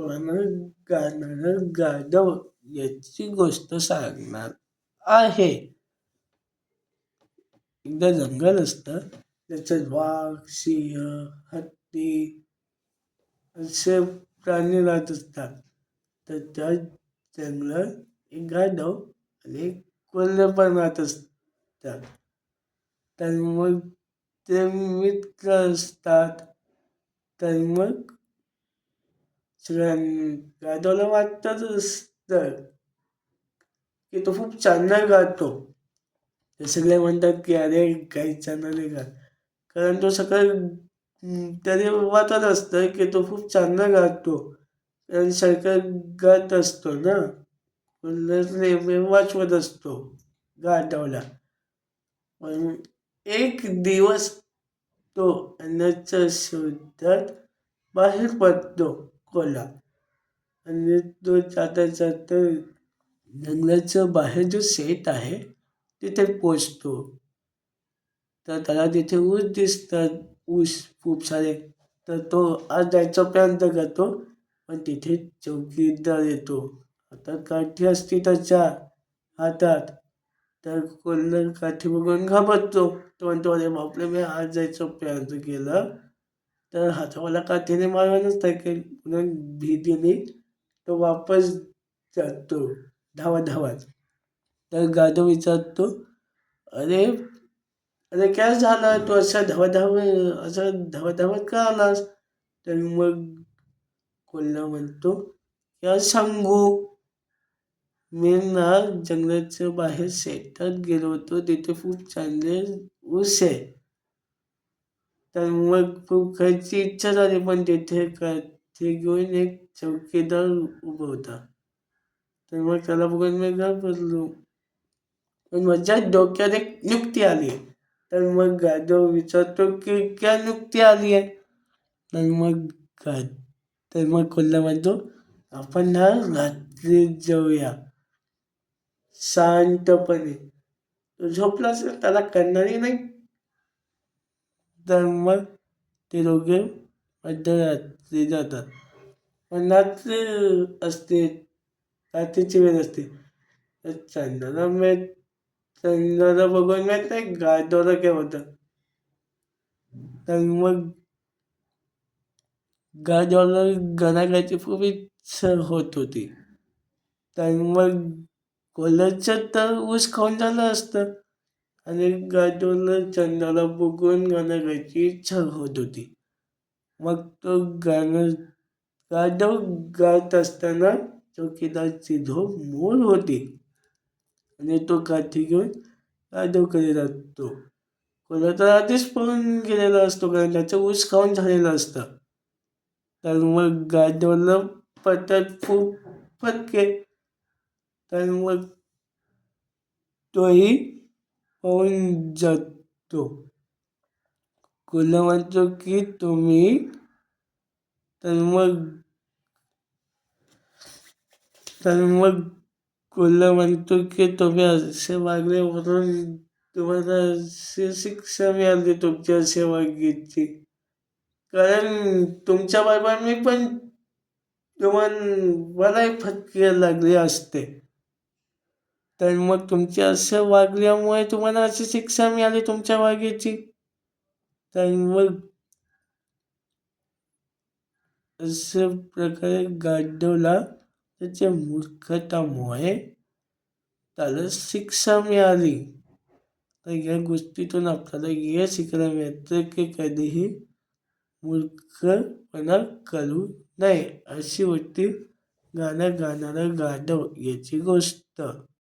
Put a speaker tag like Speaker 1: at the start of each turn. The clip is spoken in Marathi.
Speaker 1: स्वनर गाणार गाढव याची गोष्ट सांगणार आहे. एकदा जंगल असतं. त्याच्यात वाघ सिंह हत्ती असे प्राणी राहत असतात. तर त्या जंगलात एक गाढव आणि एक कोल्हे पण राहत असतात. तर मग ते मित्र असतात. तर मग सगळ्यां गाढवला वाटतच असतं की तो खूप चांगला गातो. ते सगळे म्हणतात की अरे काही चांगलं नाही गात. कारण तो सकाळ तरी वाटत असतं की तो खूप चांगला गातो. कारण सारखं गात असतो ना. नेहमी वाचवत असतो गाढवला पण एक दिवस तो अन्नाच्या शोधात बाहेर पडतो. कोल्हा आणि तो जाता जाता जंगलाचं बाहेर जो शेत आहे तिथे पोचतो. तर त्याला तिथे ऊस दिसतात. ऊस खूप सारे. तर तो आज जायचा प्रयत्न करतो पण तिथे चौकीदार येतो. आता काठी असते त्याच्या हातात. तर कोल्हा काठी बघून घाबरतो. तो म्हणतो अरे बापरे मी आज जायचा प्रयत्न केला. तर हातावाला काठीने मारवानच टाकेल भीतीने तो वापस जातो धावत धावत तर गाढव विचारतो अरे अरे काय झालं? तू असं धावधाव असं धावत का आलास? तर मग कोल्हा म्हणतो या सांगू? मी ना जंगलाच्या बाहेर शेतात गेलो होतो तिथे खूप चांगले ऊस आहे. तर मग खूप खायची इच्छा झाली पण तिथे काय ते घेऊन एक चौकीदार उभा होता. तर मग त्याला बघून मी घाबरलो पण माझ्या डोक्यात एक नुकती आली तर मग गादव विचारतो की क्या नुकती आली आहे? तर मग गा तर मग कोल्हा म्हणतो आपण ना रात्री जाऊया. शांतपणे. झोपला असेल त्याला करणारही नाही. तर मग ते दोघे मध्यरात्री जातात. पण रात्री असते रात्रीची वेळ असते तर चंद्राला मिळ चंद्राला बघून माहीत नाही गाढवला काय होतं. तर मग गाढवाला घराघाची खूप इच्छा होत होती. तर मग कोल्ह्याचं तर ऊस खाऊन झालं असतं. आणि गाढवाला चंद्राला बघून गाणं इच्छा होत होती. मग तो गाणं गाणं गात असताना चौकीदारची झोप मोल होती. आणि तो काठी घेऊन गाढवकडे राहतो कोणा तर आधीच पळून गेलेला असतो कारण त्याचं ऊस खाऊन झालेलं असतं. तर मग गाढवला पटत खूप फटके. तर मग तोही होऊन जातो. कोल्हा म्हणतो की तुम्ही? तर मग तर मग कोल्हा म्हणतो की तुम्ही असे वागल्यावरून तुम्हाला अशी शिक्षा मिळाली तुमच्या सेवागीची कारण तुमच्या बाबा मी पण तुम्हाला मलाही फटके लागले असते. तर मग तुमच्या असं वागल्यामुळे तुम्हाला अशी शिक्षा मिळाली तुमच्या वागेची? तर मग अशा प्रकारे गाडवला त्याच्या मूर्खतामुळे त्याला शिक्षा मिळाली तर या गोष्टीतून आपल्याला हे शिकायला मिळतं की कधीही मूर्खपणा करू नये अशी होती गाणं गाणारा गाढव याची गोष्ट